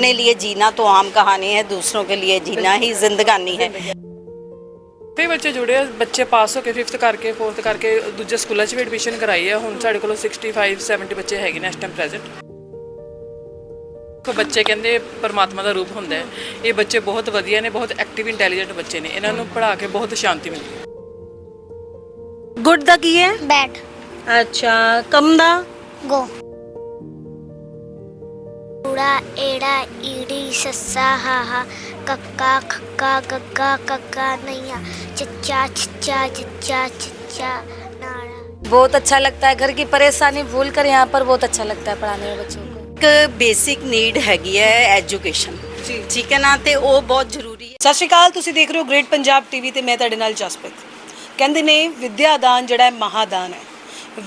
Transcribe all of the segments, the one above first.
अपने लिए जीना तो आम कहानी है दूसरों के लिए जीना ही जिंदगानी है ਕਈ ਬੱਚੇ ਜੁੜੇ ਆ ਬੱਚੇ ਪਾਸ ਹੋ ਕੇ 5th ਕਰਕੇ 4th ਕਰਕੇ ਦੂਜੇ ਸਕੂਲਾਂ 'ਚ ਵੀ ਐਡਮਿਸ਼ਨ ਕਰਾਈ ਹੈ ਹੁਣ ਸਾਡੇ ਕੋਲ 65 70 ਬੱਚੇ ਹੈਗੇ ਨੇ ਇਸ ਟਾਈਮ ਪ੍ਰੈਜ਼ੈਂਟ ਕੋ ਬੱਚੇ ਕਹਿੰਦੇ ਪਰਮਾਤਮਾ ਦਾ ਰੂਪ ਹੁੰਦਾ ਹੈ ਇਹ ਬੱਚੇ ਬਹੁਤ ਵਧੀਆ ਨੇ ਬਹੁਤ ਐਕਟਿਵ ਇੰਟੈਲੀਜੈਂਟ ਬੱਚੇ ਨੇ ਇਹਨਾਂ ਨੂੰ ਪੜ੍ਹਾ ਕੇ ਬਹੁਤ ਸ਼ਾਂਤੀ ਮਿਲਦੀ ਹੈ ਗੁੱਡ ਦਾ ਕੀ ਹੈ बैट ਅੱਛਾ ਕਮ ਦਾ गो उड़ा एड़ा ईड़ी सस्सा हा हा कक्का खक्का गग्गा कक्का नैया चच्चा चिच्चा चिच्चा चिच्चा नाड़ा बहुत अच्छा लगता है घर की परेशानी भूल कर यहाँ पर बहुत अच्छा लगता है पढ़ाने में बच्चों को ਇੱਕ ਬੇਸਿਕ ਨੀਡ ਹੈਗੀ ਹੈ ਐਜੂਕੇਸ਼ਨ ਜੀ। ਠੀਕ ਹੈ ਨਾ ਤੇ ਉਹ ਬਹੁਤ ਜ਼ਰੂਰੀ ਹੈ ਸਤਿ ਸ਼੍ਰੀ ਅਕਾਲ ਤੁਸੀਂ ਦੇਖ ਰਹੇ ਹੋ ਗ੍ਰੇਟ ਪੰਜਾਬ ਟੀਵੀ ਤੇ ਮੈਂ ਤੁਹਾਡੇ ਨਾਲ ਜਸਪ੍ਰੀਤ ਕਹਿੰਦੇ ਨੇ ਵਿਦਿਆ ਦਾਨ ਜਿਹੜਾ ਹੈ ਮਹਾਦਾਨ ਹੈ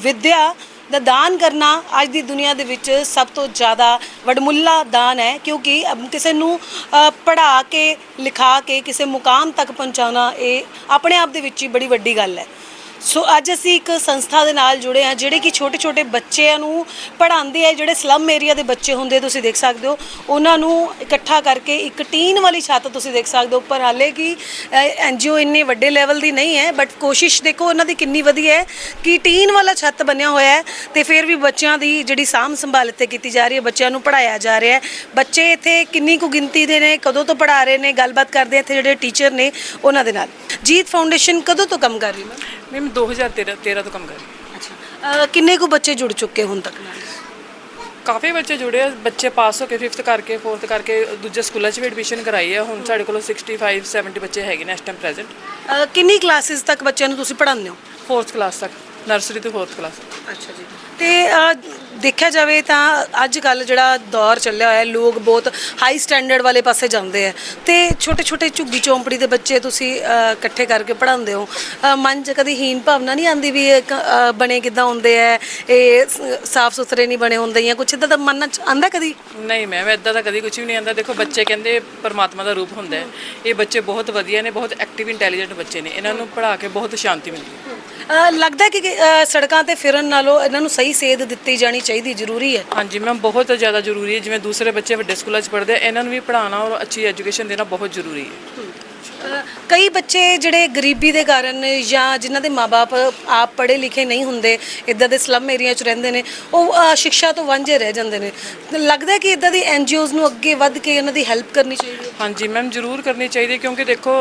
ਵਿਦਿਆ ਦਾ ਦਾਨ ਕਰਨਾ ਅੱਜ ਦੀ ਦੁਨੀਆ ਦੇ ਵਿੱਚ ਸਭ ਤੋਂ ਜ਼ਿਆਦਾ ਵਡਮੁੱਲਾ ਦਾਨ ਹੈ ਕਿਉਂਕਿ ਕਿਸੇ ਨੂੰ ਅ, ਪੜ੍ਹਾ ਕੇ ਲਿਖਾ ਕੇ ਕਿਸੇ ਮੁਕਾਮ ਤੱਕ ਪਹੁੰਚਾਉਣਾ ਇਹ ਆਪਣੇ ਆਪ ਦੇ ਵਿੱਚ ਹੀ ਬੜੀ ਵੱਡੀ ਗੱਲ ਹੈ। ਸੋ ਅੱਜ ਅਸੀਂ ਇੱਕ ਸੰਸਥਾ ਦੇ ਨਾਲ ਜੁੜੇ ਹਾਂ ਜਿਹੜੇ ਕਿ ਛੋਟੇ ਛੋਟੇ ਬੱਚਿਆਂ ਨੂੰ ਪੜ੍ਹਾਉਂਦੇ ਆ, ਜਿਹੜੇ ਸਲਮ ਏਰੀਆ ਦੇ ਬੱਚੇ ਹੁੰਦੇ ਤੁਸੀਂ ਦੇਖ ਸਕਦੇ ਹੋ। ਉਹਨਾਂ ਨੂੰ ਇਕੱਠਾ ਕਰਕੇ ਇੱਕ ਟੀਨ ਵਾਲੀ ਛੱਤ ਤੁਸੀਂ ਦੇਖ ਸਕਦੇ ਹੋ। ਉੱਪਰ ਹਾਲੇ ਕਿ ਐਨਜੀਓ ਇੰਨੇ ਵੱਡੇ ਲੈਵਲ ਦੀ ਨਹੀਂ ਹੈ ਬਟ ਕੋਸ਼ਿਸ਼ ਦੇਖੋ ਉਹਨਾਂ ਦੀ ਕਿੰਨੀ ਵਧੀਆ ਹੈ ਕਿ ਟੀਨ ਵਾਲਾ ਛੱਤ ਬਣਿਆ ਹੋਇਆ ਹੈ ਤੇ ਫਿਰ ਵੀ ਬੱਚਿਆਂ ਦੀ ਜਿਹੜੀ ਸਾਂਭ ਸੰਭਾਲ ਇੱਥੇ ਕੀਤੀ ਜਾ ਰਹੀ ਹੈ, ਬੱਚਿਆਂ ਨੂੰ ਪੜ੍ਹਾਇਆ ਜਾ ਰਿਹਾ ਹੈ। ਬੱਚੇ ਇੱਥੇ ਕਿੰਨੀ ਕੁ ਗਿਣਤੀ ਦੇ ਨੇ, ਕਦੋਂ ਤੋਂ ਪੜ੍ਹਾ ਰਹੇ ਨੇ, ਗੱਲਬਾਤ ਕਰਦੇ ਇੱਥੇ ਜਿਹੜੇ ਟੀਚਰ ਨੇ ਉਹਨਾਂ ਦੇ ਨਾਲ। ਜੀਤ ਫਾਊਂਡੇਸ਼ਨ ਕਦੋਂ ਤੋਂ ਕੰਮ ਕਰ ਰਹੀ ਹੈ ਮੈਮ 2013 13 ਤੋਂ ਕੰਮ ਕਰ ਰਹੀ ਹਾਂ। ਅੱਛਾ। ਕਿੰਨੇ ਕੁ ਬੱਚੇ ਜੁੜ ਚੁੱਕੇ ਹੁਣ ਤੱਕ ਨਾਲ? ਕਾਫੀ ਬੱਚੇ ਜੁੜੇ ਆ ਬੱਚੇ ਪਾਸ ਹੋ ਕੇ 5th ਕਰਕੇ 4th ਕਰਕੇ ਦੂਜੇ ਸਕੂਲਾਂ 'ਚ ਵੀ ਐਡਮਿਸ਼ਨ ਕਰਾਈ ਹੈ ਹੁਣ ਸਾਡੇ ਕੋਲ 65 70 ਬੱਚੇ ਹੈਗੇ ਨੇ ਇਸ ਟਾਈਮ ਪ੍ਰੈਜ਼ੈਂਟ ਅਹ ਕਿੰਨੀ ਕਲਾਸਿਸ ਤੱਕ ਬੱਚਿਆਂ ਨੂੰ ਤੁਸੀਂ ਪੜ੍ਹਾਉਂਦੇ ਹੋ? 4th ਕਲਾਸ ਤੱਕ। ਨਰਸਰੀ ਤੋਂ 4th ਕਲਾਸ ਅੱਛਾ ਜੀ। ਤੇ ਅਹ, ਦੇਖਿਆ ਜਾਵੇ ਤਾਂ ਅੱਜ ਕੱਲ ਜਿਹੜਾ ਦੌਰ ਚੱਲਿਆ ਹੋਇਆ ਹੈ ਲੋਕ ਬਹੁਤ ਹਾਈ ਸਟੈਂਡਰਡ ਵਾਲੇ ਪਾਸੇ ਜਾਂਦੇ ਆ। ਤੇ ਛੋਟੇ ਛੋਟੇ ਝੁੱਗੀ ਚੌਂਪੜੀ ਦੇ ਬੱਚੇ ਤੁਸੀਂ ਅਹ, ਇਕੱਠੇ ਕਰਕੇ ਪੜ੍ਹਾਉਂਦੇ ਹੋ। ਅਹ, ਮਨ 'ਚ ਕਦੀ ਹੀਨ ਭਾਵਨਾ ਨਹੀਂ ਆਉਂਦੀ ਵੀ ਇਹ ਕ- ਅਹ, ਬਣੇ ਕਿਦਾਂ ਹੁੰਦੇ ਆ? ਇਹ ਸਾਫ਼ ਸੁਥਰੇ ਨਹੀਂ ਬਣੇ ਹੁੰਦੇ ਜਾਂ ਕੁਛ ਇਦਾਂ ਦਾ ਮਨ 'ਚ ਆਂਦਾ ਕਦੀ? ਨਹੀਂ ਮੈਮ ਇਦਾਂ ਦਾ ਕਦੀ ਕੁਝ ਵੀ ਨਹੀਂ ਆਂਦਾ ਦੇਖੋ ਬੱਚੇ ਕਹਿੰਦੇ ਪਰਮਾਤਮਾ ਦਾ ਰੂਪ ਹੁੰਦਾ ਹੈ। ਇਹ ਬੱਚੇ ਬਹੁਤ ਵਧੀਆ ਨੇ ਬਹੁਤ ਐਕਟਿਵ ਇੰਟੈਲੀਜੈਂਟ ਬੱਚੇ ਨੇ। ਇਹਨਾਂ ਨੂੰ ਪੜ੍ਹਾ ਕੇ ਬਹੁਤ ਸ਼ਾਂਤੀ ਮਿਲਦੀ ਹੈ। ਲੱਗਦਾ ਕਿ ਕਿ, ਸੜਕਾਂ ਤੇ ਫਿਰਨ ਨਾਲੋਂ ਇਹਨਾਂ ਨੂੰ ਸਹੀ ਸੇਧ ਦਿੱਤੀ ਜਾਣੀ ਚਾਹੀਦੀ ਜ਼ਰੂਰੀ ਹੈ। ਹਾਂਜੀ ਮੈਮ ਬਹੁਤ ਜ਼ਿਆਦਾ ਜ਼ਰੂਰੀ ਹੈ। ਜਿਵੇਂ ਦੂਸਰੇ ਬੱਚੇ ਵੱਡੇ ਸਕੂਲਾਂ 'ਚ ਪੜ੍ਹਦੇ ਆ ਇਹਨਾਂ ਨੂੰ ਵੀ ਪੜ੍ਹਾਉਣਾ ਔਰ ਅੱਛੀ ਐਜੂਕੇਸ਼ਨ ਦੇਣਾ ਬਹੁਤ ਜ਼ਰੂਰੀ ਹੈ। ਕਈ ਬੱਚੇ ਜਿਹੜੇ ਗਰੀਬੀ ਦੇ ਕਾਰਨ ਜਾਂ ਜਿਨ੍ਹਾਂ ਦੇ ਮਾਪੇ ਆਪ ਪੜ੍ਹੇ ਲਿਖੇ ਨਹੀਂ ਹੁੰਦੇ ਇਦਾਂ ਦੇ ਸਲਮ ਏਰੀਆ 'ਚ ਰਹਿੰਦੇ ਨੇ ਉਹ ਅ, ਸਿੱਖਿਆ ਤੋਂ ਵਾਂਝੇ ਰਹਿ ਜਾਂਦੇ ਨੇ। ਤੇ ਲੱਗਦਾ ਕਿ ਇਦਾਂ ਦੀ ਐਨਜੀਓਜ਼ ਨੂੰ ਅੱਗੇ ਵੱਧ ਕੇ ਇਹਨਾਂ ਦੀ ਹੈਲਪ ਕਰਨੀ ਚਾਹੀਦੀ ਹੈ? ਹਾਂਜੀ ਮੈਮ ਜ਼ਰੂਰ ਕਰਨੀ ਚਾਹੀਦੀ ਹੈ ਕਿਉਂਕਿ ਦੇਖੋ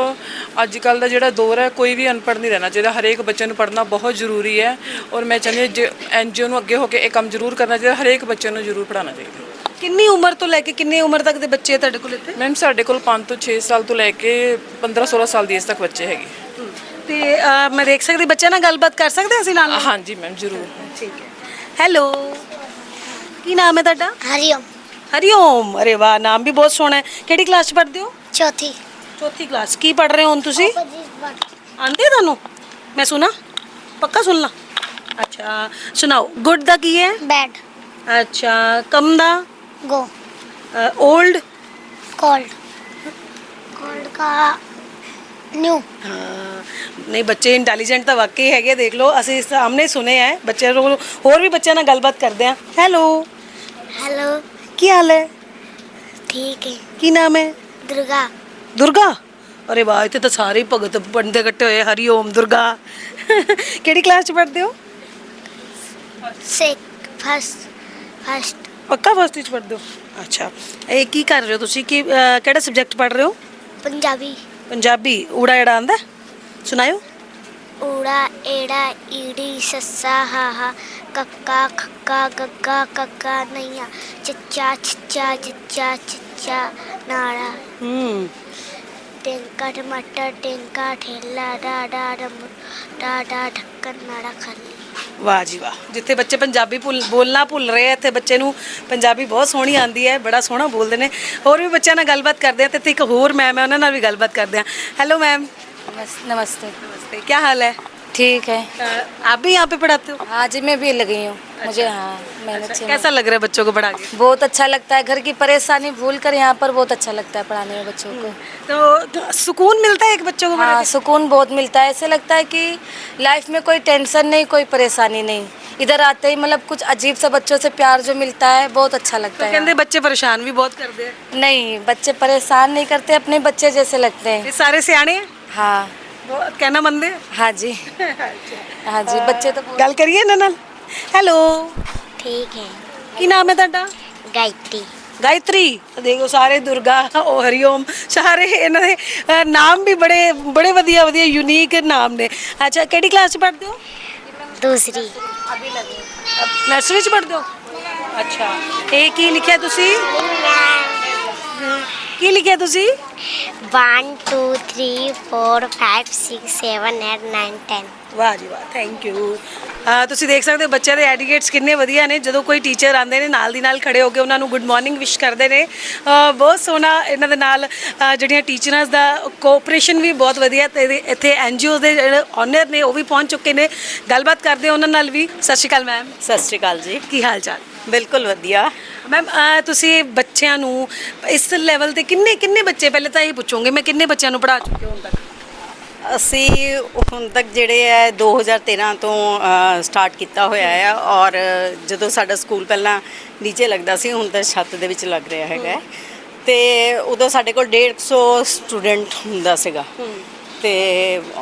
ਅੱਜ ਕੱਲ ਦਾ ਜਿਹੜਾ ਦੌਰ ਹੈ ਕੋਈ ਵੀ ਅਨਪੜ੍ਹ ਨਹੀਂ ਰਹਿਣਾ ਚਾਹੀਦਾ। ਹਰੇਕ ਬੱਚੇ ਨੂੰ ਪੜ੍ਹਨਾ ਬਹੁਤ ਜ਼ਰੂਰੀ ਹੈ ਔਰ ਮੈਂ ਚਾਹੁੰਦੀ ਹਾਂ ਐਨਜੀਓ ਨੂੰ ਅੱਗੇ ਹੋ ਕੇ ਇਹ ਕੰਮ ਜ਼ਰੂਰ ਕਰਨਾ ਚਾਹੀਦਾ ਹਰੇਕ ਬੱਚੇ ਨੂੰ ਜ਼ਰੂਰ ਪੜ੍ਹਾਉਣਾ ਚਾਹੀਦਾ। ਕਿੰਨੀ ਉਮਰ ਤੋਂ ਲੈ ਕੇ ਕਿੰਨੇ ਉਮਰ ਤੱਕ ਦੇ ਬੱਚੇ ਤੁਹਾਡੇ ਕੋਲ ਇੱਥੇ ਮੈਮ ਸਾਡੇ ਕੋਲ 5 ਤੋਂ 6 ਸਾਲ ਤੋਂ ਲੈ ਕੇ 15 16 ਸਾਲ ਦੀ ਏਜ ਤੱਕ ਬੱਚੇ ਹੈਗੇ ਤੇ ਅ, ਮੈਂ ਦੇਖ ਸਕਦੀ ਬੱਚਿਆਂ ਨਾਲ ਗੱਲਬਾਤ ਕਰ ਸਕਦੇ ਹਾਂ ਅਸੀਂ ਨਾਲ ਹਾਂਜੀ ਮੈਮ ਜ਼ਰੂਰ ਠੀਕ ਹੈ ਹੈਲੋ ਕੀ ਨਾਮ ਹੈ ਤੁਹਾਡਾ हरिओम ਹਰੀਓਮ ਅਰੇ ਵਾਹ ਨਾਮ ਵੀ ਬਹੁਤ ਸੋਹਣਾ ਹੈ ਕਿਹੜੀ ਕਲਾਸ 'ਚ ਪੜ੍ਹਦੇ ਹੋ चौथी ਚੌਥੀ ਕਲਾਸ ਕੀ ਪੜ੍ਹ ਰਹੇ ਹੋ ਹੁਣ ਤੁਸੀਂ ਆਂਦੇ ਤੁਹਾਨੂੰ ਮੈਂ ਸੁਣਾ ਪੱਕਾ ਸੁਣਨਾ ਅੱਛਾ ਸੁਣਾਓ ਗੁੱਡ ਦਾ ਕੀ ਹੈ बैट ਅੱਛਾ ਕਮ ਦਾ गो ओल्ड कॉल्ड कॉल्ड का न्यू हाँ नहीं बच्चे इंटेलिजेंट तो वाकई है देख लो असि हमने सुने हैं बच्चे और भी बच्चे ना गलबात कर दें हेलो हेलो की हाल है? ठीक है. की नाम है? दुर्गा. दुर्गा? अरे वाह इतने तो सारे भगत पढ़ते कट्ठे हुए हरि ओम दुर्गा। केड़ी क्लास पढ़ते हो? फ़र्स्ट फ़र्स्ट ਪੱਕਾ ਫਸਟ ਵਿੱਚ ਪੜ੍ਹਦੇ ਹੋ? ਅੱਛਾ। ਇਹ ਕੀ ਕਰ ਰਹੇ ਹੋ ਤੁਸੀਂ? ਕੀ ਅਹ, ਕਿਹੜਾ ਸਬਜੈਕਟ ਪੜ੍ਹ ਰਹੇ ਹੋ? ਪੰਜਾਬੀ। ਪੰਜਾਬੀ। ਊੜਾ ਏੜਾ ਆਂਦਾ ਸੁਣਾਇਓ। ਊੜਾ ਏੜਾ ਈੜੀ ਸੱਸਾ ਹਾਹਾ ਕੱਕਾ ਖੱਕਾ ਗੱਗਾ ਕੱਕਾ ਨਈਆ ਚੱਚਾ ਚੱਚਾ ਚੱਚਾ ਚੱਚਾ ਨਾੜਾ। ਹੂੰ। ਟੈਂਕਾ ਟਮਾਟਰ ਟੈਂਕਾ ਠੇਲਾ ਡਾ ਡਾ ਡੰਬੂ ਡਾ ਡਾ ਢੱਕਣ ਨਾੜਾ ਖੱਲ। ਵਾਹ ਜੀ ਵਾਹ ਜਿੱਥੇ ਬੱਚੇ ਪੰਜਾਬੀ ਭੁੱਲ ਬੋਲਣਾ ਭੁੱਲ ਰਹੇ ਆ ਇੱਥੇ ਬੱਚੇ ਨੂੰ ਪੰਜਾਬੀ ਬਹੁਤ ਸੋਹਣੀ ਆਂਦੀ ਹੈ ਬੜਾ ਸੋਹਣਾ ਬੋਲਦੇ ਨੇ ਹੋਰ ਵੀ ਬੱਚਿਆਂ ਨਾਲ ਗੱਲਬਾਤ ਕਰਦੇ ਆ ਤੇ ਇੱਥੇ ਇੱਕ ਹੋਰ ਮੈਮ ਹੈ ਉਹਨਾਂ ਨਾਲ ਵੀ ਗੱਲਬਾਤ ਕਰਦੇ ਆ ਹੈਲੋ ਮੈਮ नमस- नमस्ते नमस्ते क्या हाल है ठीक है। आप भी यहाँ पे पढ़ाते हो? हाँ जी मैं भी लगी हूँ। मुझे हाँ मैंने अच्छी कैसा लग रहा है बच्चों को पढ़ा के बहुत अच्छा लगता है। घर की परेशानी भूल कर यहाँ पर बहुत अच्छा लगता है पढ़ाने में बच्चों को। तो तो सुकून मिलता है एक बच्चों को हाँ सुकून बहुत मिलता है। ऐसे लगता है कि लाइफ में कोई टेंशन नहीं कोई परेशानी नहीं। इधर आते ही मतलब कुछ अजीब सा बच्चों से प्यार जो मिलता है बहुत अच्छा लगता तो लगता है कहते बच्चे परेशान भी बहुत करते हैं। नहीं बच्चे परेशान नहीं करते अपने बच्चे जैसे लगते हैं। सारे सियाने हैं। हाँ वो कहना मंदे हाँ जी हाँ जी बच्चे तो बहुत- ਗੱਲ ਕਰੀਏ ਇਹਨਾਂ ਨਾਲ ਹੈਲੋ ठीक है ਕੀ ਨਾਮ ਹੈ ਤੁਹਾਡਾ गायत्री ਗਾਇਤਰੀ ਦੇਖੋ ਸਾਰੇ ਦੁਰਗਾ ਉਹ ਹਰੀਓਮ ਸਾਰੇ ਇਹਨਾਂ ਦੇ ਅ, ਨਾਮ ਵੀ ਬੜੇ ਬੜੇ ਵਧੀਆ ਵਧੀਆ ਯੂਨੀਕ ਨਾਮ ਨੇ ਅੱਛਾ ਕਿਹੜੀ ਕਲਾਸ ਚ ਪੜ੍ਹਦੇ ਹੋ दूसरी ਨਰਸਰੀ ਚ ਪੜ੍ਹਦੇ ਹੋ ਅੱਛਾ ਇਹ ਕੀ ਲਿਖਿਆ ਤੁਸੀਂ ਕੀ ਲਿਖਿਆ ਤੁਸੀਂ? 1 2 3 4 5 6 7 8 9 10 ਵਾਹ ਜੀ ਵਾਹ ਥੈਂਕ ਯੂ ਤੁਸੀਂ ਦੇਖ ਸਕਦੇ ਹੋ ਬੱਚਿਆਂ ਦੇ ਐਡੀਕੇਟਸ ਕਿੰਨੇ ਵਧੀਆ ਨੇ। ਜਦੋਂ ਕੋਈ ਟੀਚਰ ਆਉਂਦੇ ਨੇ ਨਾਲ ਦੀ ਨਾਲ ਖੜੇ ਹੋ ਕੇ ਉਹਨਾਂ ਨੂੰ ਗੁੱਡ ਮਾਰਨਿੰਗ ਵਿਸ਼ ਕਰਦੇ ਨੇ। ਬਹੁਤ ਸੋਹਣਾ ਇਹਨਾਂ ਦੇ ਨਾਲ ਜਿਹੜੀਆਂ ਟੀਚਰਸ ਦਾ ਕੋਆਪਰੇਸ਼ਨ ਵੀ ਬਹੁਤ ਵਧੀਆ ਤੇ ਇਹਦੇ- ਇੱਥੇ ਐਨਜੀਓ ਦੇ ਜਿਹੜੇ ਓਨਰ ਨੇ ਉਹ ਵੀ ਪਹੁੰਚ ਚੁੱਕੇ ਨੇ। ਗੱਲਬਾਤ ਕਰਦੇ ਹਾਂ ਉਹਨਾਂ ਨਾਲ ਵੀ। ਸਤਿ ਸ਼੍ਰੀ ਅਕਾਲ ਮੈਮ ਸਤਿ ਸ਼੍ਰੀ ਅਕਾਲ ਜੀ। ਕੀ ਹਾਲ ਚਾਲ? ਬਿਲਕੁਲ ਵਧੀਆ। ਮੈਮ ਤੁਸੀਂ ਬੱਚਿਆਂ ਨੂੰ ਇਸ ਲੈਵਲ ਤੇ ਕਿੰਨੇ ਕਿੰਨੇ ਬੱਚੇ ਪਹਿਲੇ ਤਾਂ ਇਹ ਪੁੱਛੋਗੇ ਮੈਂ ਕਿੰਨੇ ਬੱਚਿਆਂ ਨੂੰ ਪੜ੍ਹਾ ਚੁੱਕੇ ਹੁਣ ਤੱਕ? ਅਸੀਂ ਹੁਣ ਤੱਕ ਜਿਹੜੇ ਹੈ 2013 ਤੋਂ ਸਟਾਰਟ ਕੀਤਾ ਹੋਇਆ ਹੈ ਔਰ ਜਦੋਂ ਸਾਡਾ ਸਕੂਲ ਪਹਿਲਾਂ ਨੀਚੇ ਲੱਗਦਾ ਸੀ ਹੁਣ ਤਾਂ ਛੱਤ ਦੇ ਵਿੱਚ ਲੱਗ ਰਿਹਾ ਹੈਗਾ। ਤੇ ਉਦੋਂ ਸਾਡੇ ਕੋਲ 150 ਸਟੂਡੈਂਟ ਹੁੰਦਾ ਸੀਗਾ। ਤੇ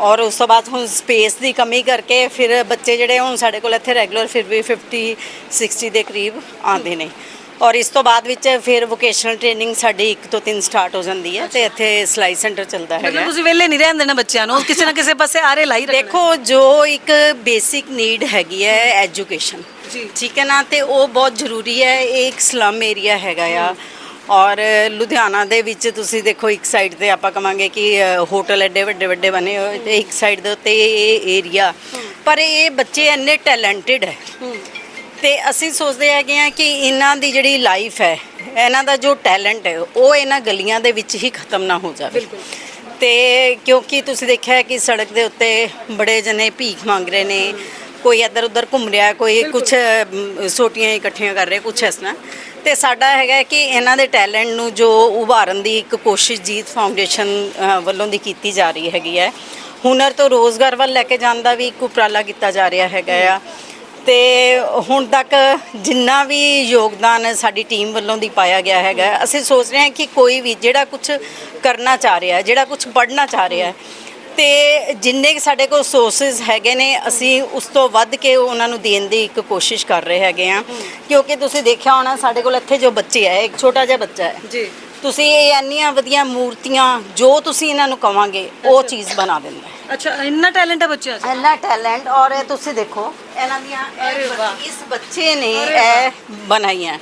ਔਰ ਉਸ ਤੋਂ ਬਾਅਦ ਹੁਣ ਸਪੇਸ ਦੀ ਕਮੀ ਕਰਕੇ ਫਿਰ ਬੱਚੇ ਜਿਹੜੇ ਹੁਣ ਸਾਡੇ ਕੋਲ ਇੱਥੇ ਰੈਗੂਲਰ ਫਿਰ ਵੀ 50 60 ਦੇ ਕਰੀਬ ਆਉਂਦੇ ਨੇ। ਔਰ ਇਸ ਤੋਂ ਬਾਅਦ ਵਿੱਚ ਫਿਰ ਵੋਕੇਸ਼ਨਲ ਟ੍ਰੇਨਿੰਗ ਸਾਡੀ 1 ਤੋਂ 3 ਸਟਾਰਟ ਹੋ ਜਾਂਦੀ ਹੈ ਤੇ ਇੱਥੇ ਸਿਲਾਈ ਸੈਂਟਰ ਚੱਲਦਾ ਹੈਗਾ। ਮਤਲਬ ਤੁਸੀਂ ਵਿਹਲੇ ਨਹੀਂ ਰਹਿਣ ਦੇਣਾ ਬੱਚਿਆਂ ਨੂੰ ਕਿਸੇ ਨਾ ਕਿਸੇ ਪਾਸੇ ਆਰੇ ਲਾਈ ਰੱਖਣਾ। ਦੇਖੋ ਜੋ ਇੱਕ ਬੇਸਿਕ ਨੀਡ ਹੈਗੀ ਹੈ ਐਜੂਕੇਸ਼ਨ। ਠੀਕ ਹੈ ਨਾ? ਤੇ ਉਹ ਬਹੁਤ ਜ਼ਰੂਰੀ ਹੈ ਇਹ ਇੱਕ ਸਲਮ ਏਰੀਆ ਹੈਗਾ ਆ। ਔਰ ਲੁਧਿਆਣਾ ਦੇ ਵਿੱਚ ਤੁਸੀਂ ਦੇਖੋ ਇੱਕ ਸਾਈਡ ਤੇ ਆਪਾਂ ਕਵਾਂਗੇ ਕਿ ਹੋਟਲ ਐਡੇ ਵੱਡੇ ਵੱਡੇ ਬਣੇ ਹੋਏ ਤੇ ਇੱਕ ਸਾਈਡ ਦੇ ਉੱਤੇ ਇਹ ਏਰੀਆ ਪਰ ਇਹ ਬੱਚੇ ਇੰਨੇ ਟੈਲੈਂਟਡ ਹੈ। ਤੇ ਅਸੀਂ ਸੋਚਦੇ ਹੈਗੇ ਆ ਕਿ ਇਹਨਾਂ ਦੀ ਜਿਹੜੀ ਲਾਈਫ ਹੈ ਇਹਨਾਂ ਦਾ ਜੋ ਟੈਲੈਂਟ ਹੈ ਉਹ ਇਹਨਾਂ ਗਲੀਆਂ ਦੇ ਵਿੱਚ ਹੀ ਖਤਮ ਨਾ ਹੋ ਜਾਵੇ। ਤੇ ਕਿਉਂਕਿ ਤੁਸੀਂ ਦੇਖਿਆ ਹੈ ਕਿ ਸੜਕ ਦੇ ਉੱਤੇ ਬੜੇ ਜਨੇ ਭੀਖ ਮੰਗ ਰਹੇ ਨੇ। ਕੋਈ ਇੱਧਰ ਉੱਧਰ ਘੁੰਮ ਰਿਹਾ ਕੋਈ ਕੁਝ ਸੋਟੀਆਂ ਇਕੱਠੀਆਂ ਕਰ ਰਿਹਾ ਕੁਝ ਇਸ ਤਰ੍ਹਾਂ। ਤੇ ਸਾਡਾ ਹੈਗਾ ਕਿ ਇਹਨਾਂ ਦੇ ਟੈਲੈਂਟ ਨੂੰ ਜੋ ਉਭਾਰਨ ਦੀ ਇੱਕ ਕੋਸ਼ਿਸ਼ ਜੀਤ ਫਾਊਂਡੇਸ਼ਨ ਵੱਲੋਂ ਦੀ ਕੀਤੀ ਜਾ ਰਹੀ ਹੈਗੀ ਹੈ। ਹੁਨਰ ਤੋਂ ਰੋਜ਼ਗਾਰ ਵੱਲ ਲੈ ਕੇ ਜਾਣ ਦਾ ਵੀ ਇੱਕ ਉਪਰਾਲਾ ਕੀਤਾ ਜਾ ਰਿਹਾ ਹੈਗਾ ਆ। ਤੇ ਹੁਣ ਤੱਕ ਜਿੰਨਾ ਵੀ ਯੋਗਦਾਨ ਸਾਡੀ ਟੀਮ ਵੱਲੋਂ ਦੀ ਪਾਇਆ ਗਿਆ ਹੈਗਾ, ਅਸੀਂ ਸੋਚ ਰਹੇ ਹਾਂ ਕਿ ਕੋਈ ਵੀ ਜਿਹੜਾ ਕੁਝ ਕਰਨਾ ਚਾਹ ਰਿਹਾ, ਜਿਹੜਾ ਕੁਝ ਪੜ੍ਹਨਾ ਚਾਹ ਰਿਹਾ ਤੇ ਜਿੰਨੇ ਸਾਡੇ ਕੋਲ ਸੋਰਸਸ ਹੈਗੇ ਨੇ ਅਸੀਂ ਉਸ ਤੋਂ ਵੱਧ ਕੇ ਉਹਨਾਂ ਨੂੰ ਦੇਣ ਦੀ ਇੱਕ ਕੋਸ਼ਿਸ਼ ਕਰ ਰਹੇ ਹੈਗੇ ਆ ਕਿਉਂਕਿ ਤੁਸੀਂ ਦੇਖਿਆ ਹੋਣਾ ਸਾਡੇ ਕੋਲ ਇੱਥੇ ਜੋ ਬੱਚੇ ਹੈ ਇੱਕ ਛੋਟਾ ਜਿਹਾ ਬੱਚਾ ਹੈ। ਜੀ। ਤੁਸੀਂ ਇਹ ਇੰਨੀਆਂ ਵਧੀਆਂ ਮੂਰਤੀਆਂ ਜੋ ਤੁਸੀਂ ਇਹਨਾਂ ਨੂੰ ਕਵਾਂਗੇ ਉਹ ਚੀਜ਼ ਬਣਾ ਦਿੰਦਾ ਹੈ। ਅੱਛਾ ਇੰਨਾ ਟੈਲੈਂਟ ਹੈ ਬੱਚਿਆਂ 'ਚ? ਇੰਨਾ ਟੈਲੈਂਟ ਔਰ ਇਹ ਤੁਸੀਂ ਦੇਖੋ ਇਹਨਾਂ ਦੀਆਂ ਇਹ ਇਸ ਬੱਚੇ ਨੇ ਇਹ ਬਣਾਈਆਂ।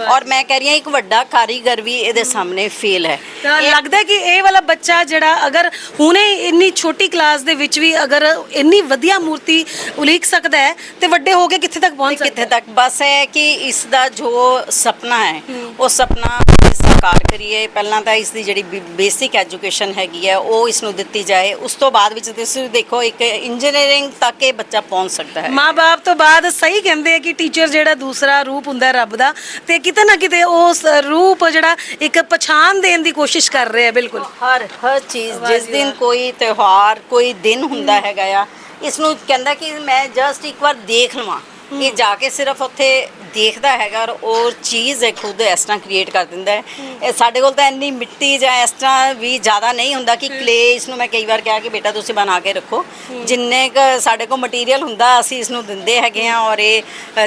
ਔਰ ਮੈਂ ਕਹਿ ਰਹੀ ਹਾਂ ਇੱਕ ਵੱਡਾ ਕਾਰੀਗਰ ਵੀ ਇਹਦੇ ਸਾਹਮਣੇ ਫੇਲ ਹੈ। ਤਾਂ ਲੱਗਦਾ ਹੈ ਕਿ ਇਹ ਵਾਲਾ ਬੱਚਾ ਜਿਹੜਾ ਅਗਰ ਹੁਣੇ ਇੰਨੀ ਛੋਟੀ ਕਲਾਸ ਦੇ ਵਿੱਚ ਵੀ ਅਗਰ ਇੰਨੀ ਵਧੀਆ ਮੂਰਤੀ ਉਲੀਕ ਸਕਦਾ ਹੈ ਤੇ ਵੱਡੇ ਹੋ ਕੇ ਕਿੱਥੇ ਤੱਕ ਪਹੁੰਚ ਸਕਦਾ ਕਿੱਥੇ ਤੱਕ? ਬਸ ਹੈ ਕਿ ਇਸ ਦਾ ਜੋ ਸੁਪਨਾ ਹੈ ਉਹ ਸੁਪਨਾ ਸਾਕਾਰ ਕਰੀਏ। ਪਹਿਲਾਂ ਤਾਂ ਇਸ ਦੀ ਜਿਹੜੀ ਬੇਸਿਕ ਐਜੂਕੇਸ਼ਨ ਹੈਗੀ ਹੈ ਉਹ ਇਸ ਨੂੰ ਦਿੱਤੀ ਜਾਏ। ਉਸ ਤੋਂ ਬਾਅਦ ਵਿੱਚ ਤੁਸੀਂ ਦੇਖੋ ਇੱਕ ਇੰਜੀਨੀਅਰਿੰਗ ਤੱਕ ਇਹ ਬੱਚਾ ਪਹੁੰਚ ਸਕਦਾ ਹੈ। ਮਾਂ-ਬਾਪ ਤੋਂ ਬਾਅਦ ਸਹੀ ਕਹਿੰਦੇ ਆ ਕਿ ਟੀਚਰ ਜਿਹੜਾ ਦੂਸਰਾ ਰੂਪ ਹੁੰਦਾ ਰੱਬ ਦਾ ਤੇ ਕਿਤੇ ਨਾ ਕਿਤੇ ਉਸ ਰੂਪ ਜਿਹੜਾ ਇੱਕ ਪਛਾਣ ਦੇਣ ਦੀ ਕੋਸ਼ਿਸ਼ ਕਰ ਰਿਹਾ ਹੈ ਬਿਲਕੁਲ। ਹਰ ਹਰ ਚੀਜ਼ ਜਿਸ ਦਿਨ ਕੋਈ ਤਿਉਹਾਰ ਕੋਈ ਦਿਨ ਹੁੰਦਾ ਹੈਗਾ ਆ ਇਸ ਨੂੰ ਕਹਿੰਦਾ ਕਿ ਮੈਂ ਜਸਟ ਇੱਕ ਵਾਰ ਦੇਖ ਲਵਾਂ। ਇਹ ਜਾ ਕੇ ਸਿਰਫ ਉੱਥੇ ਦੇਖਦਾ ਹੈਗਾ ਔਰ ਉਹ ਚੀਜ਼ ਹੈ ਖੁਦ ਇਸ ਤਰ੍ਹਾਂ ਕ੍ਰੀਏਟ ਕਰ ਦਿੰਦਾ ਹੈ। ਇਹ ਸਾਡੇ ਕੋਲ ਤਾਂ ਇੰਨੀ ਮਿੱਟੀ ਜਾਂ ਇਸ ਤਰ੍ਹਾਂ ਵੀ ਜ਼ਿਆਦਾ ਨਹੀਂ ਹੁੰਦਾ ਕਿ ਕਲੇ ਇਸ ਨੂੰ ਮੈਂ ਕਈ ਵਾਰ ਕਿਹਾ ਕਿ ਬੇਟਾ ਤੁਸੀਂ ਬਣਾ ਕੇ ਰੱਖੋ। ਜਿੰਨੇ ਕ ਸਾਡੇ ਕੋਲ ਮਟੀਰੀਅਲ ਹੁੰਦਾ ਅਸੀਂ ਇਸ ਨੂੰ ਦਿੰਦੇ ਹੈਗੇ ਆ ਔਰ ਇਹ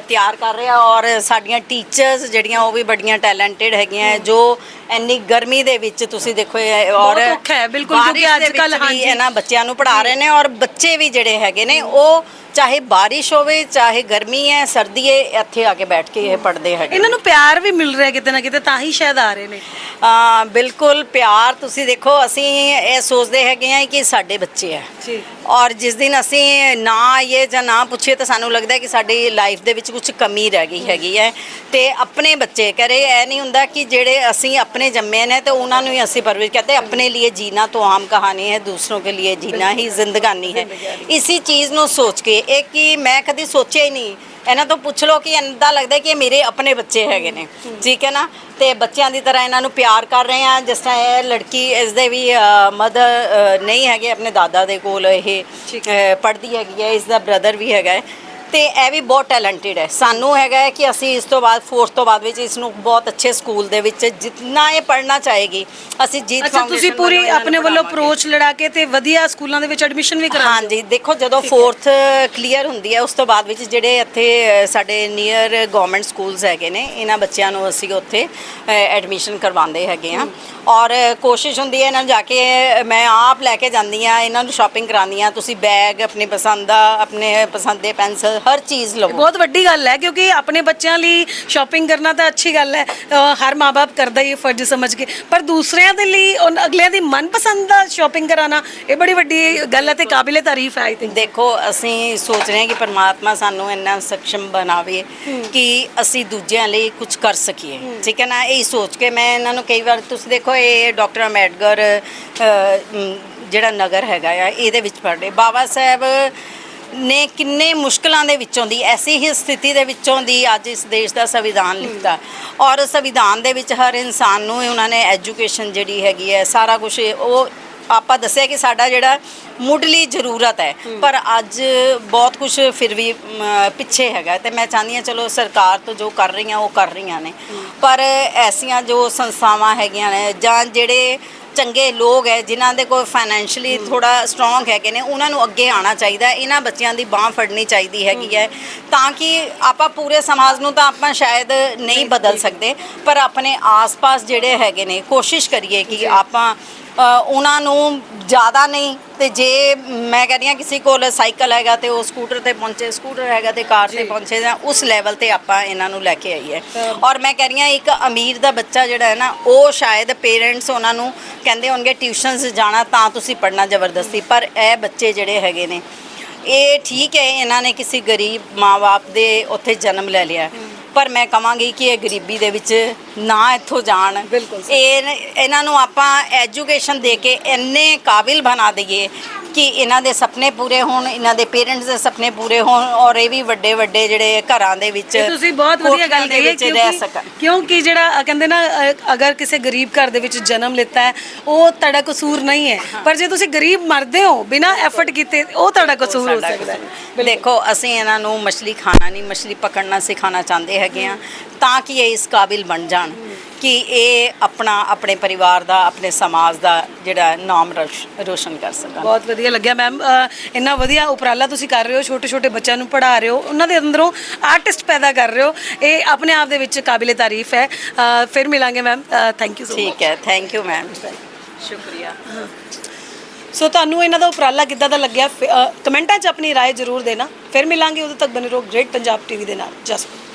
ਤਿਆਰ ਕਰ ਰਿਹਾ ਔਰ ਸਾਡੀਆਂ ਟੀਚਰਸ ਜਿਹੜੀਆਂ ਉਹ ਵੀ ਬੜੀਆਂ ਟੈਲੈਂਟਡ ਹੈਗੀਆਂ ਜੋ ਇੰਨੀ ਗਰਮੀ ਦੇ ਵਿੱਚ ਤੁਸੀਂ ਦੇਖੋ ਇਹ ਔਰ ਬਹੁਤ ਔਖਾ ਹੈ, ਬਿਲਕੁਲ, ਕਿਉਂਕਿ ਬਾਰਿਸ਼ ਦੇ ਅੱਜ-ਕੱਲ੍ਹ ਵਿੱਚ ਵੀ ਹਾਂਜੀ। ਇਹਨਾਂ ਬੱਚਿਆਂ ਨੂੰ ਪੜ੍ਹਾ ਰਹੇ ਨੇ ਔਰ ਬੱਚੇ ਵੀ ਜਿਹੜੇ ਹੈਗੇ ਨੇ ਉਹ ਚਾਹੇ ਬਾਰਿਸ਼ ਹੋਵੇ ਚਾਹੇ ਗਰਮੀ ਹੈ ਸਰਦੀ ਹੈ ਇੱਥੇ ਆ ਕੇ ਬੈਠ ਕੇ ਇਹ ਪੜ੍ਹਦੇ ਹੈਗੇ ਇਹਨਾਂ ਨੂੰ ਪਿਆਰ ਵੀ ਮਿਲ ਰਿਹਾ ਕਿਤੇ ਨਾ ਕਿਤੇ ਤਾਂ ਹੀ ਸ਼ਾਇਦ ਆ ਰਹੇ ਨੇ। ਆ ਬਿਲਕੁਲ ਪਿਆਰ ਤੁਸੀਂ ਦੇਖੋ ਅਸੀਂ ਇਹ ਸੋਚਦੇ ਹੈਗੇ ਆ ਕਿ ਸਾਡੇ ਬੱਚੇ ਆ ਜੀ। ਔਰ ਜਿਸ ਦਿਨ ਅਸੀਂ ਨਾ ਆਈਏ ਜਾਂ ਨਾ ਪੁੱਛੇ ਤਾਂ ਸਾਨੂੰ ਲੱਗਦਾ ਕਿ ਸਾਡੀ ਲਾਈਫ ਦੇ ਵਿੱਚ ਕੁਝ ਕਮੀ ਰਹਿ ਗਈ ਹੈਗੀ ਹੈ। ਤੇ ਆਪਣੇ ਬੱਚੇ ਕਰੇ ਐ ਨਹੀਂ ਹੁੰਦਾ ਕਿ ਜਿਹੜੇ ਅਸੀਂ ਆਪਣੇ ਜੰਮੇ ਨੇ ਤੇ ਉਹਨਾਂ ਨੂੰ ਹੀ ਅਸੀਂ ਪਰਵਰਿਸ਼ ਕਰਦੇ ਆਪਣੇ ਲਈ ਜੀਣਾ ਤੋਂ ਆਮ ਕਹਾਣੀ ਹੈ ਦੂਸਰੋਂ ਕੇ ਲਈ ਜੀਣਾ ਹੀ ਜ਼ਿੰਦਗਾਨੀ ਹੈ। ਇਸੇ ਚੀਜ਼ ਨੂੰ ਸੋਚ ਕੇ ਇਹ ਕਿ ਮੈਂ ਕਦੀ ਸੋਚਿਆ ਹੀ ਨਹੀਂ ਇਹਨਾਂ ਤੋਂ ਪੁੱਛ ਲਓ ਕਿ ਇੰਦਾ ਲੱਗਦਾ ਕਿ ਇਹ ਮੇਰੇ ਆਪਣੇ ਬੱਚੇ ਹੈਗੇ ਨੇ। ਠੀਕ ਹੈ ਨਾ? ਤੇ ਬੱਚਿਆਂ ਦੀ ਤਰ੍ਹਾਂ ਇਹਨਾਂ ਨੂੰ ਪਿਆਰ ਕਰ ਰਹੇ ਆ ਜਿਸ ਤਰ੍ਹਾਂ ਇਹ ਲੜਕੀ ਇਸ ਦੇ ਵੀ ਮਦਰ ਨਹੀਂ ਹੈਗੇ ਆਪਣੇ ਦਾਦਾ ਦੇ ਕੋਲ ਇਹ ਪੜ੍ਹਦੀ ਹੈਗੀ ਹੈ। ਇਸ ਦਾ ਬ੍ਰਦਰ ਵੀ ਹੈਗਾ ਹੈ। ਤੇ ਇਹ ਵੀ ਬਹੁਤ ਟੈਲੈਂਟਡ ਹੈ। ਸਾਨੂੰ ਹੈਗਾ ਹੈ ਕਿ ਅਸੀਂ ਇਸ ਤੋਂ ਬਾਅਦ ਫੋਰਥ ਤੋਂ ਬਾਅਦ ਵਿੱਚ ਇਸ ਨੂੰ ਬਹੁਤ ਅੱਛੇ ਸਕੂਲ ਦੇ ਵਿੱਚ ਜਿੰਨਾ ਇਹ ਪੜ੍ਹਨਾ ਚਾਹੇਗੀ ਅਸੀਂ ਜੀਤ ਅੱਛਾ ਤੁਸੀਂ ਪੂਰੀ ਆਪਣੇ ਵੱਲੋਂ। ਅਪਰੋਚ ਲੜਾ ਕੇ ਤੇ ਵਧੀਆ ਸਕੂਲਾਂ ਦੇ ਵਿੱਚ ਐਡਮਿਸ਼ਨ ਵੀ ਕਰਾਉਂਦੇ ਹਾਂਜੀ ਦੇਖੋ ਜਦੋਂ ਫੋਰਥ ਕਲੀਅਰ ਹੁੰਦੀ ਹੈ ਉਸ ਤੋਂ ਬਾਅਦ ਵਿੱਚ ਜਿਹੜੇ ਇੱਥੇ ਸਾਡੇ ਨੀਅਰ ਗਵਰਨਮੈਂਟ ਸਕੂਲਸ ਹੈਗੇ ਨੇ ਇਹਨਾਂ ਬੱਚਿਆਂ ਨੂੰ ਅਸੀਂ ਉੱਥੇ ਐਡਮਿਸ਼ਨ ਕਰਵਾਉਂਦੇ ਹੈਗੇ ਆ ਔਰ ਕੋਸ਼ਿਸ਼ ਹੁੰਦੀ ਹੈ ਇਹਨਾਂ ਨੂੰ ਜਾ ਕੇ ਮੈਂ ਆਪ ਲੈ ਕੇ ਜਾਂਦੀ ਆ ਇਹਨਾਂ ਨੂੰ ਸ਼ਾਪਿੰਗ ਕਰਾਉਂਦੀ ਆ ਤੁਸੀਂ ਬੈਗ ਆਪਣੇ ਪਸੰਦ ਦਾ ਆਪਣੇ ਪਸੰਦ ਦੇ ਪੈਨਸਲ ਹਰ ਚੀਜ਼ ਲਵੋ। ਬਹੁਤ ਵੱਡੀ ਗੱਲ ਹੈ ਕਿਉਂਕਿ ਆਪਣੇ ਬੱਚਿਆਂ ਲਈ ਸ਼ਾਪਿੰਗ ਕਰਨਾ ਤਾਂ ਅੱਛੀ ਗੱਲ ਹੈ ਅ, ਹਰ ਮਾਪੇ ਕਰਦਾ ਹੀ ਇਹ ਫਰਜ਼ ਸਮਝ ਕੇ। ਪਰ ਦੂਸਰਿਆਂ ਦੇ ਲਈ ਉਨ- ਅਗਲਿਆਂ ਦੀ ਮਨਪਸੰਦ ਦਾ ਸ਼ਾਪਿੰਗ ਕਰਾਣਾ ਇਹ ਬੜੀ ਵੱਡੀ ਗੱਲ ਹੈ ਤੇ ਕਾਬਿਲੇ ਤਾਰੀਫ ਹੈ ਆਈ ਥਿੰਕ ਦੇਖੋ ਅਸੀਂ ਸੋਚ ਰਹੇ ਹਾਂ ਕਿ ਪਰਮਾਤਮਾ ਸਾਨੂੰ ਇੰਨਾ ਸક્ષਮ ਬਣਾਵੇ ਕਿ ਅਸੀਂ ਦੂਜਿਆਂ ਲਈ ਕੁਝ ਕਰ ਸਕੀਏ। ਠੀਕ ਹੈ ਨਾ? ਇਹ ਸੋਚ ਕੇ ਮੈਂ ਇਹਨਾਂ ਨੂੰ ਕਈ ਵਾਰ ਤੁਸੀਂ ਦੇਖੋ ਇਹ ਡਾਕਟਰ ਅੰਬੇਡਕਰ ਅ, ਮ, ਜਿਹੜਾ ਨਗਰ ਹੈਗਾ ਆ ਇਹਦੇ ਵਿੱਚ ਪੜ੍ਹਦੇ ਬਾਬਾ ਸਾਹਿਬ ਨੇ ਕਿੰਨੇ ਮੁਸ਼ਕਲਾਂ ਦੇ ਵਿੱਚੋਂ ਦੀ ਐਸੀ ਹੀ ਸਥਿਤੀ ਦੇ ਵਿੱਚੋਂ ਦੀ ਅੱਜ ਇਸ ਦੇਸ਼ ਦਾ ਸੰਵਿਧਾਨ ਲਿਖਤਾ। ਔਰ ਸੰਵਿਧਾਨ ਦੇ ਵਿੱਚ ਹਰ ਇਨਸਾਨ ਨੂੰ ਉਹਨਾਂ ਨੇ ਐਜੂਕੇਸ਼ਨ ਜਿਹੜੀ ਹੈਗੀ ਹੈ ਸਾਰਾ ਕੁਝ ਉਹ ਆਪਾਂ ਦੱਸਿਆ ਕਿ ਸਾਡਾ ਜਿਹੜਾ ਮੁੱਢਲੀ ਜ਼ਰੂਰਤ ਹੈ। ਪਰ ਅੱਜ ਬਹੁਤ ਕੁਝ ਫਿਰ ਵੀ ਪਿੱਛੇ ਹੈਗਾ। ਤੇ ਮੈਂ ਚਾਹੁੰਦੀ ਹਾਂ ਚਲੋ ਸਰਕਾਰ ਤੋਂ ਜੋ ਕਰ ਰਹੀਆਂ ਉਹ ਕਰ ਰਹੀਆਂ ਨੇ। ਪਰ ਐਸੀਆਂ ਜੋ ਸੰਸਥਾਵਾਂ ਹੈਗੀਆਂ ਨੇ ਜਾਂ ਜਿਹੜੇ ਚੰਗੇ ਲੋਕ ਹੈ ਜਿਨ੍ਹਾਂ ਦੇ ਕੋਲ ਫਾਈਨੈਂਸ਼ੀਅਲੀ ਥੋੜਾ ਸਟਰੋਂਗ ਹੈਗੇ ਨੇ ਉਹਨਾਂ ਨੂੰ ਅੱਗੇ ਆਉਣਾ ਚਾਹੀਦਾ ਇਹਨਾਂ ਬੱਚਿਆਂ ਦੀ ਬਾਹ ਫੜਨੀ ਚਾਹੀਦੀ ਹੈਗੀ ਹੈ। ਤਾਂ ਕਿ ਆਪਾਂ ਪੂਰੇ ਸਮਾਜ ਨੂੰ ਤਾਂ ਆਪਾਂ ਸ਼ਾਇਦ ਨਹੀਂ ਬਦਲ ਸਕਦੇ ਪਰ ਆਪਣੇ ਆਸ-ਪਾਸ ਜਿਹੜੇ ਹੈਗੇ ਨੇ ਕੋਸ਼ਿਸ਼ ਕਰੀਏ ਕਿ ਆਪਾਂ ਉਹਨਾਂ ਨੂੰ ਜ਼ਿਆਦਾ ਨਹੀਂ ਤੇ ਜੇ ਮੈਂ ਕਹਿੰਦੀ ਹਾਂ ਕਿਸੇ ਕੋਲ ਸਾਈਕਲ ਹੈਗਾ ਤੇ ਉਹ ਸਕੂਟਰ ਤੇ ਪਹੁੰਚੇ ਸਕੂਟਰ ਹੈਗਾ ਤੇ ਕਾਰ ਤੇ ਪਹੁੰਚੇ ਜਾਂ ਉਸ ਲੈਵਲ ਤੇ ਆਪਾਂ ਇਹਨਾਂ ਨੂੰ ਲੈ ਕੇ ਆਈਏ। ਔਰ ਮੈਂ ਕਹਿ ਰਹੀ ਹਾਂ ਇੱਕ ਅਮੀਰ ਦਾ ਬੱਚਾ ਜਿਹੜਾ ਹੈ ਨਾ ਉਹ ਸ਼ਾਇਦ ਪੇਰੈਂਟਸ ਉਹਨਾਂ ਨੂੰ ਕਹਿੰਦੇ ਹੋਣਗੇ ਟਿਊਸ਼ਨਸ ਜਾਣਾ ਤਾਂ ਤੁਸੀਂ ਪੜ੍ਹਨਾ ਜ਼ਬਰਦਸਤੀ ਪਰ ਇਹ ਬੱਚੇ ਜਿਹੜੇ ਹੈਗੇ ਨੇ ਇਹ ਠੀਕ ਹੈ ਇਹਨਾਂ ਨੇ ਕਿਸੇ ਗਰੀਬ ਮਾਂ-ਬਾਪ ਦੇ ਉੱਥੇ ਜਨਮ ਲੈ ਲਿਆ। ਪਰ ਮੈਂ ਕਹਾਂਗੀ ਕਿ ਇਹ ਗਰੀਬੀ ਦੇ ਵਿੱਚ ਨਾ ਇੱਥੋਂ ਜਾਣ। ਇਹ ਇਹਨਾਂ ਨੂੰ ਆਪਾਂ ਐਜੂਕੇਸ਼ਨ ਦੇ ਕੇ ਇੰਨੇ ਕਾਬਿਲ ਬਣਾ ਦਈਏ ਕਿ ਇਹਨਾਂ ਦੇ ਸੁਪਨੇ ਪੂਰੇ ਹੋਣ ਇਹਨਾਂ ਦੇ ਪੇਰੈਂਟਸ ਦੇ ਸੁਪਨੇ ਪੂਰੇ ਹੋਣ ਔਰ ਇਹ ਵੀ ਵੱਡੇ ਵੱਡੇ ਜਿਹੜੇ ਘਰਾਂ ਦੇ ਵਿੱਚ ਤੁਸੀਂ ਬਹੁਤ ਵਧੀਆ ਗੱਲ ਕਹੀ ਕਿਉਂਕਿ ਕਿਉਂਕਿ ਜਿਹੜਾ ਕਹਿੰਦੇ ਨਾ ਅਗਰ ਕਿਸੇ ਗਰੀਬ ਘਰ ਦੇ ਵਿੱਚ ਜਨਮ ਲਿੱਤਾ ਹੈ ਉਹ ਤੁਹਾਡਾ ਕਸੂਰ ਨਹੀਂ ਹੈ। ਪਰ ਜੇ ਤੁਸੀਂ ਗਰੀਬ ਮਰਦੇ ਹੋ ਬਿਨਾਂ ਐਫਰਟ ਕੀਤੇ ਉਹ ਤੁਹਾਡਾ ਕਸੂਰ ਹੋ ਸਕਦਾ ਹੈ। ਦੇਖੋ ਅਸੀਂ ਇਹਨਾਂ ਨੂੰ ਮਛਲੀ ਖਾਣਾ ਨਹੀਂ ਮਛਲੀ ਪਕੜਨਾ ਸਿਖਾਉਣਾ ਚਾਹੁੰਦੇ ਹੈਗੇ ਆ ਤਾਂ ਕਿ ਇਹ ਇਸ ਕਾਬਿਲ ਬਣ ਜਾਣ ਕਿ ਇਹ ਆਪਣਾ ਆਪਣੇ ਪਰਿਵਾਰ ਦਾ ਆਪਣੇ ਸਮਾਜ ਦਾ ਜਿਹੜਾ ਨਾਮ ਰੋਸ਼- ਰੋਸ਼ਨ ਕਰ ਸਕਣ ਬਹੁਤ ਵਧੀਆ ਲੱਗਿਆ ਮੈਮ ਇੰਨਾ ਵਧੀਆ ਉਪਰਾਲਾ ਤੁਸੀਂ ਕਰ ਰਹੇ ਹੋ ਛੋਟੇ ਛੋਟੇ ਬੱਚਿਆਂ ਨੂੰ ਪੜ੍ਹਾ ਰਹੇ ਹੋ ਉਹਨਾਂ ਦੇ ਅੰਦਰੋਂ ਆਰਟਿਸਟ ਪੈਦਾ ਕਰ ਰਹੇ ਹੋ ਇਹ ਆਪਣੇ ਆਪ ਦੇ ਵਿੱਚ ਕਾਬਿਲੇ ਤਾਰੀਫ ਹੈ ਅ, ਫਿਰ ਮਿਲਾਂਗੇ ਮੈਮ ਥੈਂਕ ਯੂ ਸੋ ਠੀਕ ਹੈ ਥੈਂਕ ਯੂ ਮੈਮ ਸ਼ੁਕਰੀਆ ਸੋ ਤੁਹਾਨੂੰ ਇਹਨਾਂ ਦਾ ਉਪਰਾਲਾ ਕਿੱਦਾਂ ਦਾ ਲੱਗਿਆ ਫਿ- ਅ, ਕਮੈਂਟਾਂ 'ਚ ਆਪਣੀ رائے ਜ਼ਰੂਰ ਦੇਣਾ ਫਿਰ ਮਿਲਾਂਗੇ ਉਦੋਂ ਤੱਕ ਬਨੇ ਰਹੋ ਗ੍ਰੇਟ ਪੰਜਾਬ ਟੀਵੀ ਦੇ ਨਾਲ ਜਸਪ੍ਰੀਤ